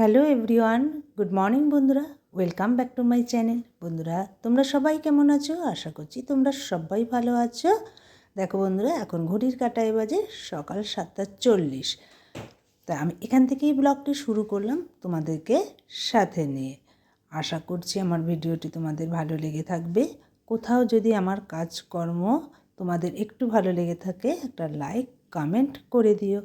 Hello everyone, good morning বন্ধুরা, welcome back to my channel. বন্ধুরা, তোমরা সবাই কেমন আছো? আশা করছি তোমরা সবাই ভালো আছো। দেখো বন্ধুরা, এখন ঘড়ির কাটায় বাজে সকাল সাতটা চল্লিশ। তা আমি এখান থেকেই ব্লগটি শুরু করলাম তোমাদেরকে সাথে নিয়ে। আশা করছি আমার ভিডিওটি তোমাদের ভালো লেগে থাকবে। কোথাও যদি আমার কাজকর্ম তোমাদের একটু ভালো লেগে থাকে, একটা লাইক, কমেন্ট করে দিও।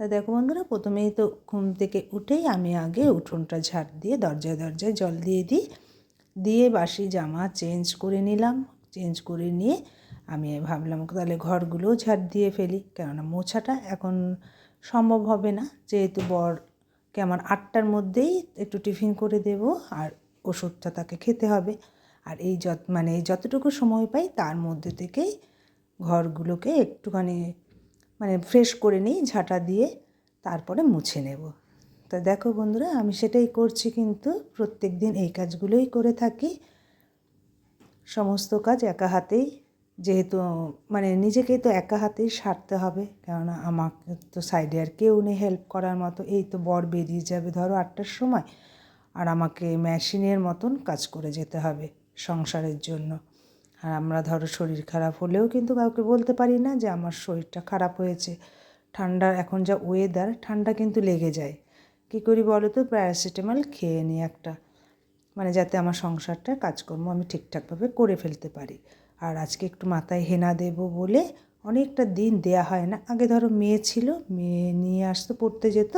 তা দেখো বন্ধুরা, প্রথমেই তো ঘুম থেকে উঠেই আমি আগে উঠোনটা ঝাড় দিয়ে দরজায় দরজায় জল দিয়ে দিই। দিয়ে বাসি জামা চেঞ্জ করে নিলাম। চেঞ্জ করে নিয়ে আমি ভাবলাম তাহলে ঘরগুলোও ঝাড় দিয়ে ফেলি। কেননা মোছাটা এখন সম্ভব হবে না। যেহেতু বরকে আমার আটটার মধ্যেই একটু টিফিন করে দেব আর ওষুধটা তাকে খেতে হবে। আর এই যত মানে যতটুকু সময় পাই তার মধ্যে থেকেই ঘরগুলোকে একটুখানি মানে ফ্রেশ করে নিই, ঝাঁটা দিয়ে তারপরে মুছে নেব। তা দেখো বন্ধুরা, আমি সেটাই করছি কিন্তু প্রত্যেক দিন এই কাজগুলোই করে থাকি। সমস্ত কাজ একা হাতেই, যেহেতু মানে নিজেকেই তো একা হাতেই সারতে হবে, কেননা আমাকে তো সাইডে আর কেউ নেই হেল্প করার মতো, এই তো বর বেরিয়ে যাবে ধরো আটটার সময়, আর আমাকে মেশিনের মতন কাজ করে যেতে হবে সংসারের জন্য। আর আমরা ধরো শরীর খারাপ হলেও কিন্তু কাউকে বলতে পারি না যে আমার শরীরটা খারাপ হয়েছে। ঠান্ডার এখন যা ওয়েদার ঠান্ডা কিন্তু লেগে যায়। কী করি বলো তো? প্যারাসিটামল খেয়ে নিই একটা। মানে যাতে আমার সংসারটা, কাজকর্ম আমি ঠিকঠাকভাবে করে ফেলতে পারি। আর আজকে একটু মাথায় হেনা দেব বলে অনেকটা দিন দেয়া হয় না। আগে ধরো মেয়ে ছিল, মেয়ে নিয়ে আসতো, পড়তে যেত।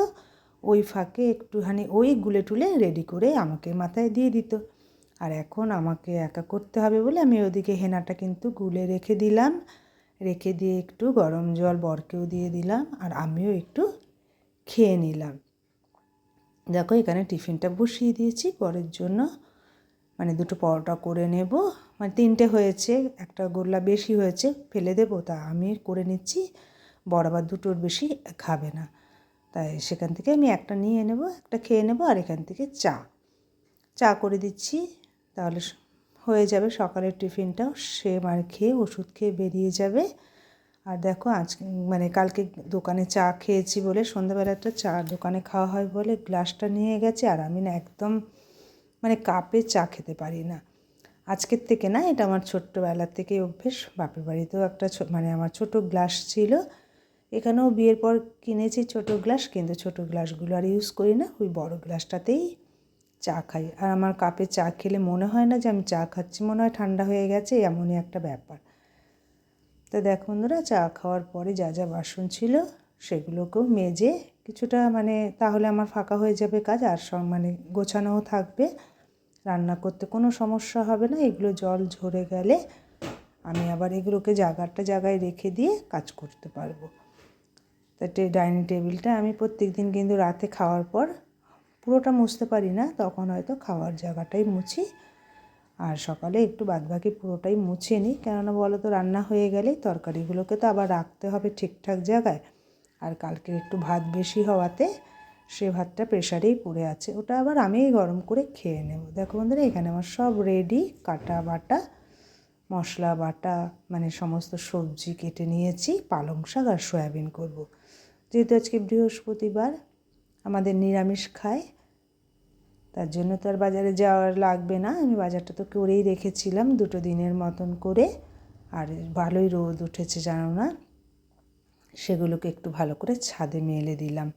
ওই ফাঁকে একটুখানি ওই গুলে টুলে রেডি করে আমাকে মাথায় দিয়ে দিত। আর এখন আমাকে একা করতে হবে বলে আমি ওদিকে হেনাটা কিন্তু গুলে রেখে দিলাম। রেখে দিয়ে একটু গরম জল বরকেও দিয়ে দিলাম আর আমিও একটু খেয়ে নিলাম। দেখো এখানে টিফিনটা বসিয়ে দিয়েছি, পরের জন্য মানে দুটো পরোটা করে নেব। মানে তিনটে হয়েছে, একটা গোল্লা বেশি হয়েছে, ফেলে দেবো, তা আমি করে নিচ্ছি। বড় দুটোর বেশি খাবে না। তাই সেখান থেকে আমি একটা নিয়ে নেব, একটা খেয়ে নেব আর এখান থেকে চা। চা করে দিচ্ছি। তাহলে হয়ে যাবে সকালের টিফিনটাও। সে মার খেয়ে ওষুধ খেয়ে বেরিয়ে যাবে। আর দেখো আজ মানে কালকে দোকানে চা খেয়েছি বলে সন্ধ্যাবেলাটা চা দোকানে খাওয়া হয় বলে গ্লাসটা নিয়ে গেছে আর আমি না একদম মানে কাপে চা খেতে পারি না। আজকের থেকে না এটা আমার ছোট্টবেলার থেকে অভ্যেস। বাপের বাড়িতেও একটা মানে আমার ছোট গ্লাস ছিল। এখানেও বিয়ের পর কিনেছি ছোট গ্লাস, কিন্তু ছোট গ্লাসগুলো আর ইউজ করি না। ওই বড় গ্লাসটাতেই চা খাই। আর আমার কাপে চা খেলে মনে হয় না যে আমি চা খাচ্ছি, মনে হয় ঠান্ডা হয়ে গেছে, এমনই একটা ব্যাপার। তো দেখ বন্ধুরা, চা খাওয়ার পরে যা যা বাসন ছিল সেগুলোকেও মেজে কিছুটা মানে তাহলে আমার ফাঁকা হয়ে যাবে কাজ, আর সব মানে গোছানোও থাকবে। রান্না করতে কোনো সমস্যা হবে না, এগুলো জল ঝরে গেলে আমি আবার এগুলোকে জায়গাটা জায়গায় রেখে দিয়ে কাজ করতে পারব। তা ডাইনিং টেবিলটা আমি প্রত্যেক দিন কিন্তু রাতে খাওয়ার পর পুরোটা মুছতে পারি না, তখন হয়তো খাওয়ার জায়গাটাই মুছি। আর সকালে একটু বাদবাকি পুরোটাই মুছে নিই, কেননা বলো তো রান্না হয়ে গেলেই তরকারিগুলোকে তো আবার রাখতে হবে ঠিকঠাক জায়গায়। আর কালকে একটু ভাত বেশি হওয়াতে সে ভাতটা প্রেশারেই পড়ে আছে, ওটা আবার আমিই গরম করে খেয়ে নেব। দেখো বন্ধুরা, এখানে আমার সব রেডি কাটা বাটা, মশলা বাটা মানে সমস্ত সবজি কেটে নিয়েছি, পালং শাক আর সয়াবিন করব। যেহেতু আজকে বৃহস্পতিবার, আমাদের নিরামিষ খায় তার জন্য তো আর বাজারে যাওয়ার লাগবে না। আমি বাজারটা তো করেই রেখেছিলাম দুটো দিনের মতন করে। আর ভালোই রোদ উঠেছে, জানো না? সেগুলোকে একটু ভালো করে ছাদে মেলে দিলাম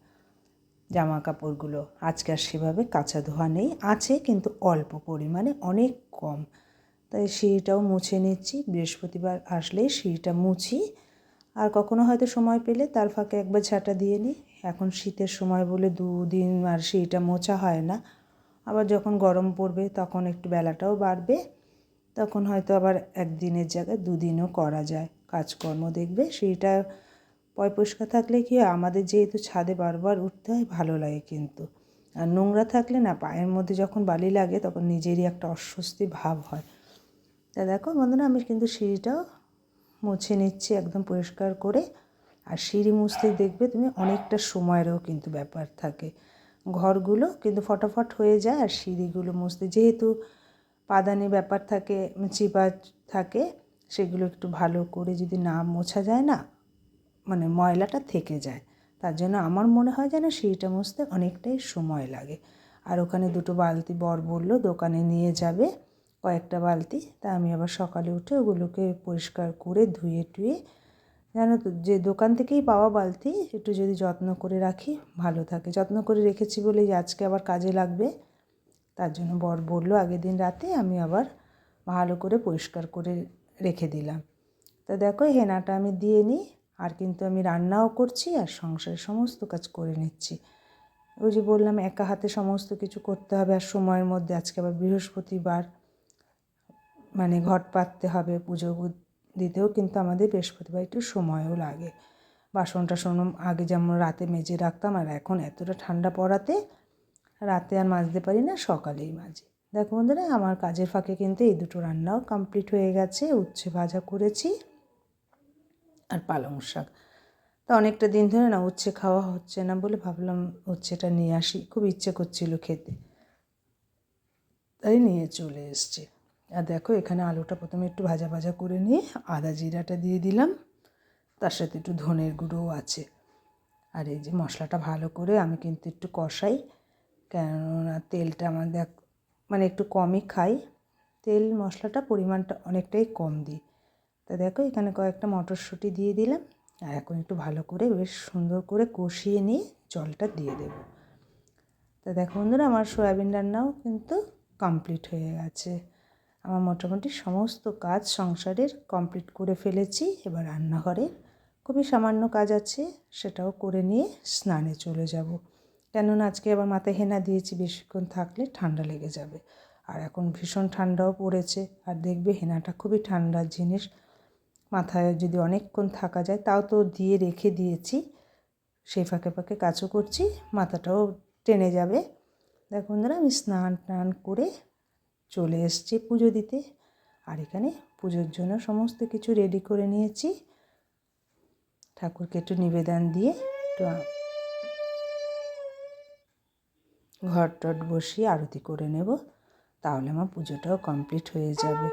জামা কাপড়গুলো আজকে আর সেভাবে কাঁচা ধোয়া নেই। আছে কিন্তু অল্প পরিমাণে, অনেক কম। তাই সিঁড়িটাও মুছে নিচ্ছি। বৃহস্পতিবার আসলেই সিঁড়িটা মুছি। আর কখনো হয়তো সময় পেলে তার ফাঁকে একবার ঝাঁটা দিয়ে নিই। এখন শীতের সময় বলে দুদিন আর সিঁড়িটা মোছা হয় না। আবার যখন গরম পড়বে তখন একটু বেলাটাও বাড়বে, তখন হয়তো আবার একদিনের জায়গায় দুদিনও করা যায়, কাজকর্ম দেখবে। সেইটা পয় পরিষ্কার থাকলে কি আমাদের যেহেতু ছাদে বারবার উঠতে হয়, ভালো লাগে কিন্তু। আর নোংরা থাকলে না, পায়ের মধ্যে যখন বালি লাগে তখন নিজেরই একটা অস্বস্তি ভাব হয়। তা দেখো বন্ধুরা, আমি কিন্তু সিঁড়িটাও মুছে নিচ্ছি একদম পরিষ্কার করে। আর সিঁড়ি মুছতে দেখবে তুমি অনেকটা সময়েরও কিন্তু ব্যাপার থাকে। ঘরগুলো কিন্তু ফটাফট হয়ে যায় আর সিঁড়িগুলো মুছতে। যেহেতু পাদানি ব্যাপার থাকে, চিপা থাকে, সেগুলো একটু ভালো করে যদি না মোছা যায় না মানে ময়লাটা থেকে যায়, তার জন্য আমার মনে হয় যেন সিঁড়িটা মুছতে অনেকটাই সময় লাগে। আর ওখানে দুটো বালতি বর বলল, দোকানে নিয়ে যাবে কয়েকটা বালতি। তা আমি আবার সকালে উঠে ওগুলোকে পরিষ্কার করে ধুয়ে টুয়ে জানো তো, যে দোকান থেকেই পাওয়া বালতি একটু যদি যত্ন করে রাখি, ভালো থাকে। যত্ন করে রেখেছি বলেই আজকে আবার কাজে লাগবে। তার জন্য বর বলল, আগের দিন রাতে আমি আবার ভালো করে পরিষ্কার করে রেখে দিলাম। তা দেখো হেনাটা আমি দিয়ে নিই, আর কিন্তু আমি রান্নাও করছি আর সংসারের সমস্ত কাজ করে নিচ্ছি। ওই যে বললাম, একা হাতে সমস্ত কিছু করতে হবে আর সময়ের মধ্যে আজকে আবার বৃহস্পতিবার মানে ঘট পাততে হবে, পুজো দিতেও কিন্তু আমাদের বৃহস্পতিবার একটু সময়ও লাগে। বাসন টাসন আগে যেমন রাতে মেজে রাখতাম, আর এখন এতটা ঠান্ডা পড়াতে রাতে আর মাজতে পারি না, সকালেই মাজি। দেখো বন্ধুরা, আমার কাজের ফাঁকে কিন্তু এই দুটো রান্নাও কমপ্লিট হয়ে গেছে। উচ্ছে ভাজা করেছি আর পালং শাক। তা অনেকটা দিন ধরে না উচ্ছে খাওয়া হচ্ছে না বলে ভাবলাম উচ্ছেটা নিয়ে আসি। খুব ইচ্ছে করছিল খেতে। তাই নিয়ে চলে এসছে। আর দেখো, এখানে আলুটা প্রথমে একটু ভাজা ভাজা করে নিয়ে আদা জিরাটা দিয়ে দিলাম। তার সাথে একটু ধনের গুঁড়োও আছে। আর এই যে মশলাটা ভালো করে আমি কিন্তু একটু কষাই, কেননা তেলটা আমার দেখ মানে একটু কমই খাই। তেল মশলাটা পরিমাণটা অনেকটাই কম দিই। তা দেখো, এখানে কয়েকটা মটরশুঁটি দিয়ে দিলাম। আর এখন একটু ভালো করে বেশ সুন্দর করে কষিয়ে নিয়ে জলটা দিয়ে দেব। তা দেখো বন্ধুরা, আমার সয়াবিন রান্নাও কিন্তু কমপ্লিট হয়ে গেছে। আমার মোটামুটি সমস্ত কাজ সংসারের কমপ্লিট করে ফেলেছি। এবার রান্নাঘরের খুবই সামান্য কাজ আছে, সেটাও করে নিয়ে স্নানে চলে যাব। কেননা আজকে আবার মাথায় হেনা দিয়েছি, বেশিক্ষণ থাকলে ঠান্ডা লেগে যাবে। আর এখন ভীষণ ঠান্ডাও পড়েছে, আর দেখবে হেনাটা খুবই ঠান্ডার জিনিস। মাথায় যদি অনেকক্ষণ থাকা যায়, তাও তো দিয়ে রেখে দিয়েছি। সেই ফাঁকে ফাঁকে কাজও করছি, মাথাটাও টেনে যাবে। দেখুন বন্ধুরা, আমি স্নান টান করে চলে এসছি পুজো দিতে। আর এখানে পুজোর জন্য সমস্ত কিছু রেডি করে নিয়েছি। ঠাকুরকে একটু নিবেদন দিয়ে একটু ঘর টট বসিয়ে আরতি করে নেব। তাহলে আমার পুজোটাও কমপ্লিট হয়ে যাবে।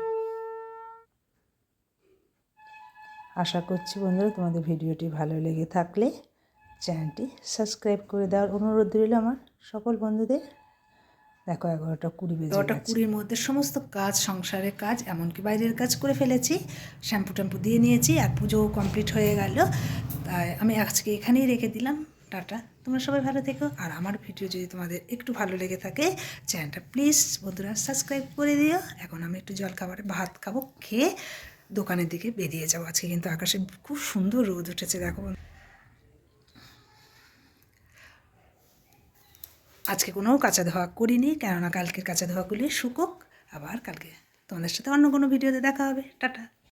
আশা করছি বন্ধুরা তোমাদের ভিডিওটি ভালো লেগে থাকলে চ্যানেলটি সাবস্ক্রাইব করে দেওয়ার অনুরোধ রইল আমার সকল বন্ধুদের। দেখো এগারোটা কুড়ি বেজে এগারোটা কুড়ির মধ্যে সমস্ত কাজ সংসারের কাজ এমনকি বাইরের কাজ করে ফেলেছি। শ্যাম্পু ট্যাম্পু দিয়ে নিয়েছি আর পুজোও কমপ্লিট হয়ে গেল। তাই আমি আজকে এখানেই রেখে দিলাম। টাটা। তোমরা সবাই ভালো থেকো। আর আমার ভিডিও যদি তোমাদের একটু ভালো লেগে থাকে চ্যানেলটা প্লিজ বন্ধুরা সাবস্ক্রাইব করে দিও। এখন আমি একটু জল খাবারে ভাত খাব খেয়ে দোকানের দিকে বেরিয়ে যাব। আজকে কিন্তু আকাশে খুব সুন্দর রোদ উঠেছে দেখো আজকে কোনো কাঁচা ধোয়া করিনি, কেননা কালকের কাঁচা ধোয়াগুলি শুকোক। আবার কালকে তোমাদের সাথে অন্য কোনো ভিডিওতে দেখা হবে। টাটা।